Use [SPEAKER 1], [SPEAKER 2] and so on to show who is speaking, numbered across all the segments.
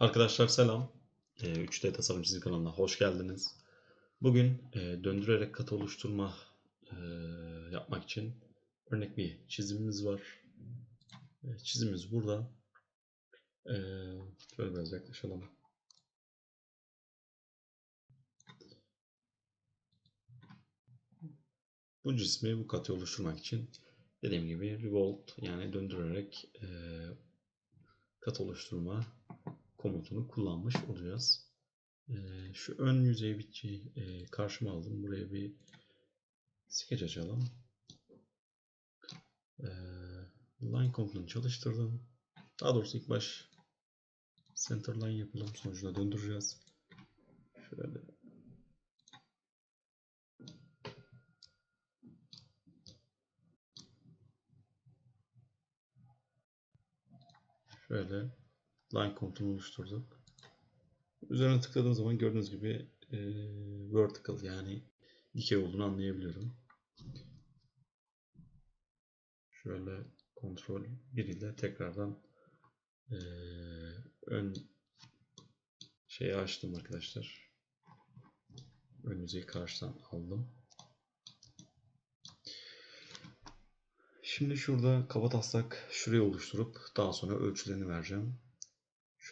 [SPEAKER 1] Arkadaşlar selam. Ee, 3D Tasarım Çizgi kanalına hoş geldiniz. Bugün e, döndürerek katı oluşturma e, yapmak için örnek bir çizimimiz var. E, çizimimiz burada. Şöyle biraz yaklaşalım. Bu cismi bu katı oluşturmak için dediğim gibi revolve yani döndürerek kat oluşturma komutunu kullanmış olacağız. Ee, şu ön yüzey bitçi e, karşıma aldım. Buraya bir sketch açalım. Ee, line komutunu çalıştırdım. Daha doğrusu ilk baş center line yapalım. Sonucunda döndüreceğiz. Şöyle Şöyle line komutunu oluşturduk. Üzerine tıkladığım zaman gördüğünüz gibi e, vertical yani dikey olduğunu anlayabiliyorum. Şöyle kontrol 1 ile tekrardan e, ön şeyi açtım arkadaşlar. Ön yüzeyi karşıdan aldım. Şimdi şurada kaba taslak şurayı oluşturup daha sonra ölçülerini vereceğim.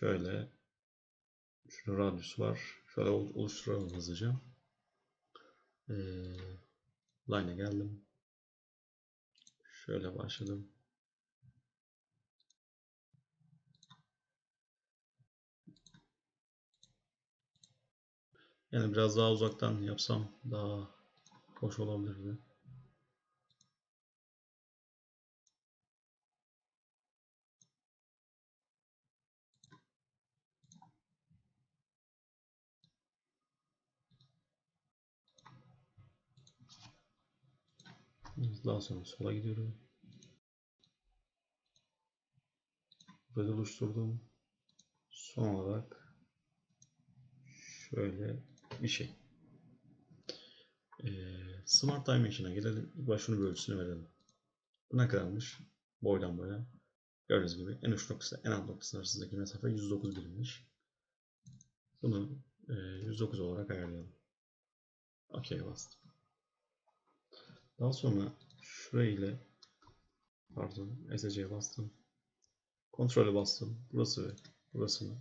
[SPEAKER 1] Şöyle şurada radyus var. Şöyle oluşturalım hızlıca. Ee, line'a geldim. Şöyle başladım. Yani biraz daha uzaktan yapsam daha hoş olabilirdi. Daha sonra sola gidiyorum. Böyle oluşturdum. Son olarak şöyle bir şey. Ee, Smart Dimension'a gelelim. İlk başta şunu bir ölçüsünü verelim. Bu ne kadarmış? Boydan boya. Gördüğünüz gibi en uç noktası en alt noktası arasındaki mesafe 109 birimmiş. Bunu e, 109 olarak ayarlayalım. OK bastım. Daha sonra şurayı ile pardon SC'ye bastım. Kontrole bastım. Burası ve burasını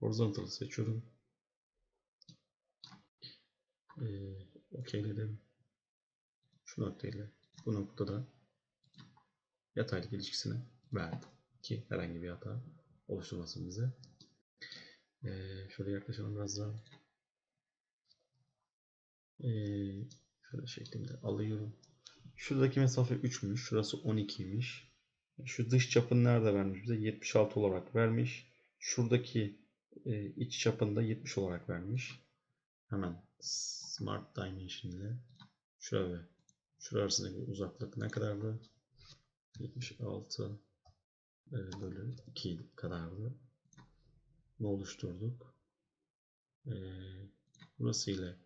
[SPEAKER 1] horizontal seçiyorum. Ee, okeyledim. Şu noktayla bu noktada yataylık ilişkisini verdim. Ki herhangi bir hata oluşturmasın bize. Ee, şöyle yaklaşalım biraz daha. Ee, şöyle şeklinde alıyorum. Şuradaki mesafe 3'müş. Şurası 12'ymiş. Şu dış çapını nerede vermiş bize? 76 olarak vermiş. Şuradaki e, iç çapını da 70 olarak vermiş. Hemen Smart Dimension ile şuraya ve şurası arasındaki uzaklık ne kadardı? 76 e, bölü 2 kadardı. Ne oluşturduk? E, burası ile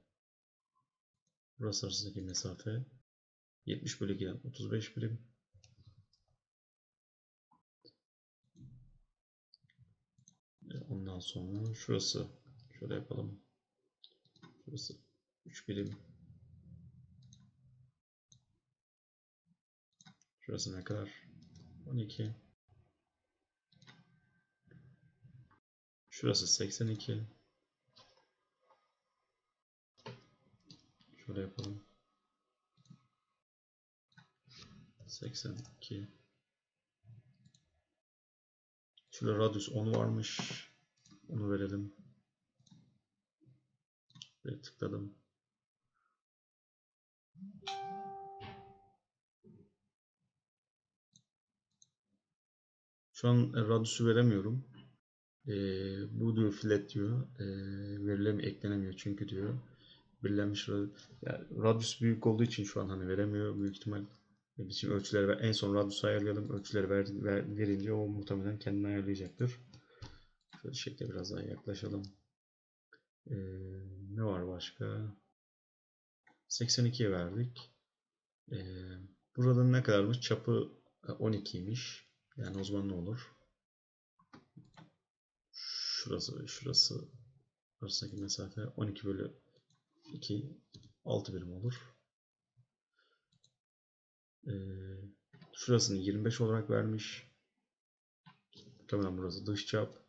[SPEAKER 1] burası arasındaki mesafe 70 bölü 2'den 35 birim. Ondan sonra şurası şöyle yapalım. Şurası 3 birim. Şurası ne kadar? 12. Şurası 82. Şöyle yapalım. 82 Şurada radius 10 varmış. Onu verelim. Ve tıkladım. Şu an radius'u veremiyorum. Ee, bu diyor filet diyor. Ee, verilemi eklenemiyor çünkü diyor. Belirlenmiş yani radius büyük olduğu için şu an hani veremiyor. Büyük ihtimal Biçim ölçüleri en son radiusu ayarlayalım. Ölçüleri ver, ver, verince o muhtemelen kendini ayarlayacaktır. Şöyle şekilde biraz daha yaklaşalım. Ee, ne var başka? 82'ye verdik. Ee, burada ne kadarmış? Çapı 12'ymiş. Yani o zaman ne olur? şurası şurası arasındaki mesafe 12 bölü 2 6 birim olur. Ee, şurasını 25 olarak vermiş. Muhtemelen burası dış çap.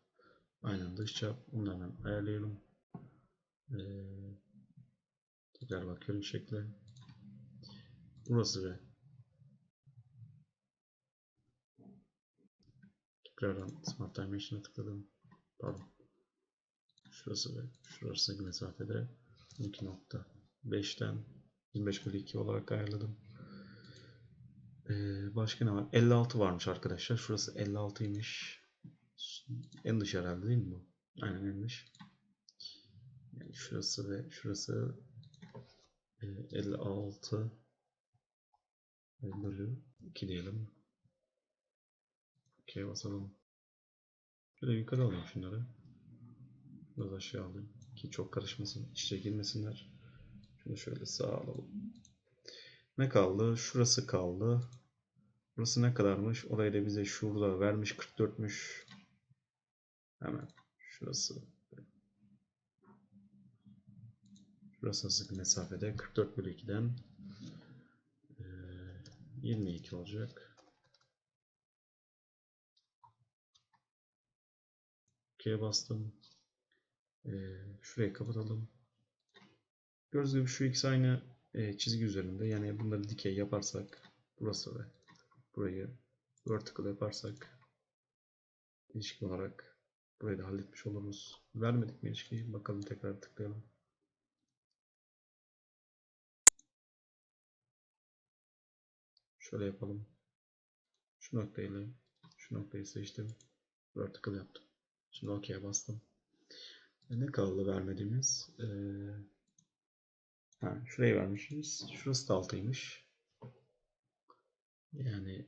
[SPEAKER 1] Aynen dış çap. Bunu ayarlayalım. Ee, tekrar bakıyorum şekle. Burası ve tekrardan Smart Dimension'a tıkladım. Pardon. Şurası ve şurasındaki mesafede 2.5'ten 25 bölü 2 olarak ayarladım. Ee, başka ne var? 56 varmış arkadaşlar. Şurası 56'ymış. En dış herhalde değil mi bu? Aynen en dış. Yani şurası ve şurası e, 56 bölü 2 diyelim. Okey basalım. Şöyle yukarı alayım şunları. Biraz aşağı alayım. Ki çok karışmasın. iç içe girmesinler. Şunu şöyle sağa alalım. Ne kaldı? Şurası kaldı. Burası ne kadarmış? Orayı da bize şurada vermiş 44'müş. Hemen şurası. Şurası nasıl mesafede? 44 bölü 2'den 22 olacak. Okey'e bastım. Ee, şurayı kapatalım. Gördüğünüz gibi şu ikisi aynı e, çizgi üzerinde. Yani bunları dikey yaparsak burası ve burayı vertical yaparsak ilişki olarak burayı da halletmiş oluruz. Vermedik mi ilişkiyi? Bakalım tekrar tıklayalım. Şöyle yapalım. Şu noktayla şu noktayı seçtim. Vertical yaptım. Şimdi OK'ye bastım. E, ne kaldı vermediğimiz? Ee, ha, şurayı vermişiz. Şurası da altıymış. Yani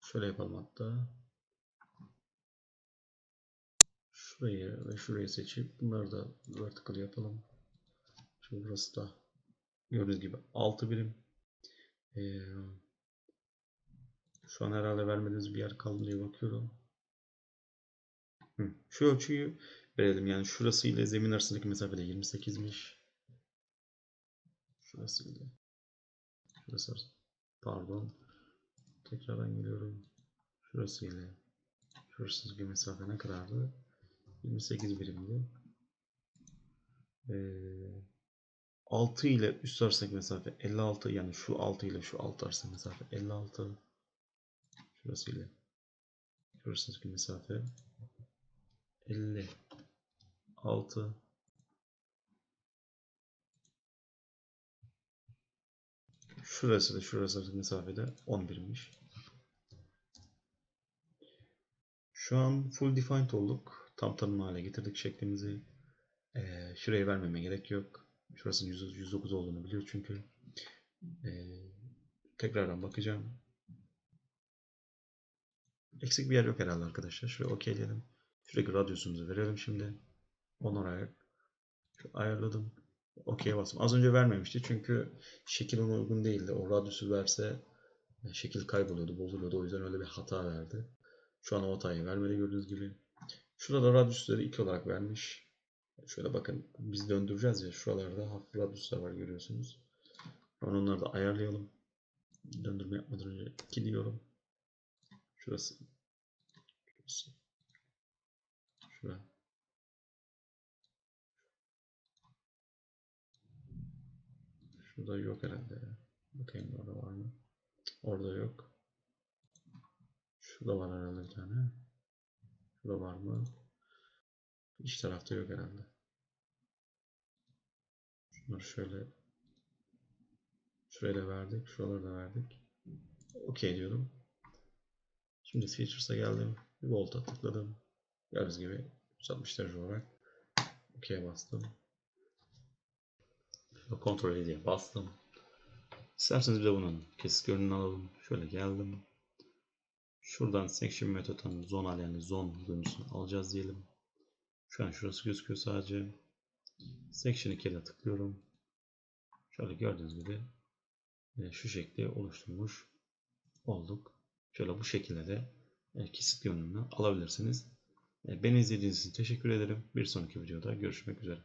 [SPEAKER 1] şöyle yapalım hatta. Şurayı ve şurayı seçip bunları da vertical yapalım. Şimdi burası da gördüğünüz gibi 6 birim. Ee, şu an herhalde vermediğiniz bir yer kaldı diye bakıyorum. Hı. Şu ölçüyü verelim. Yani şurası ile zemin arasındaki mesafe de 28'miş. Şurası ile. Şurası. Pardon. Tekrardan geliyorum. Şurası ile. Şurasındaki mesafe ne kadardı? 28 birimdi. Ee, 6 ile üst arasındaki mesafe 56 yani şu 6 ile şu 6 arasındaki mesafe 56 şurası ile şurasındaki mesafe 56 şurası da şurası arasındaki mesafede 11'miş şu an full defined olduk tam tanım hale getirdik şeklimizi ee, şuraya vermeme gerek yok Şurasının 109 olduğunu biliyor çünkü. Ee, tekrardan bakacağım. Eksik bir yer yok herhalde arkadaşlar. Şuraya okeyleyelim. Şuradaki radyusumuzu verelim şimdi. 10 olarak. Şu ayarladım. Okey'e bastım. Az önce vermemişti çünkü şekil ona uygun değildi. O radyusu verse şekil kayboluyordu, bozuluyordu. O yüzden öyle bir hata verdi. Şu an o hatayı vermedi gördüğünüz gibi. Şurada radyusları 2 olarak vermiş. Şöyle bakın biz döndüreceğiz ya şuralarda hafif radyuslar var görüyorsunuz. Hemen onları da ayarlayalım. Döndürme yapmadan önce 2 diyorum. Şurası. Şurası. Şura. Şurada yok herhalde ya. Bakayım orada var mı? Orada yok. Şurada var herhalde bir tane. Şurada var mı? İç tarafta yok herhalde. Şunları şöyle şuraya da verdik. Şuraları da verdik. OK diyorum. Şimdi Features'a geldim. Bir volta tıkladım. Gördüğünüz gibi 160 derece olarak OK'ye bastım. Kontrol diye bastım. İsterseniz bir de bunun kesik görünümünü alalım. Şöyle geldim. Şuradan section metodunun zonal yani zon görüntüsünü alacağız diyelim. Şu an şurası gözüküyor sadece. Section 2'ye tıklıyorum. Şöyle gördüğünüz gibi e, şu şekli oluşturmuş olduk. Şöyle bu şekilde de e, kesit görünümünü alabilirsiniz. E, Beni izlediğiniz için teşekkür ederim. Bir sonraki videoda görüşmek üzere.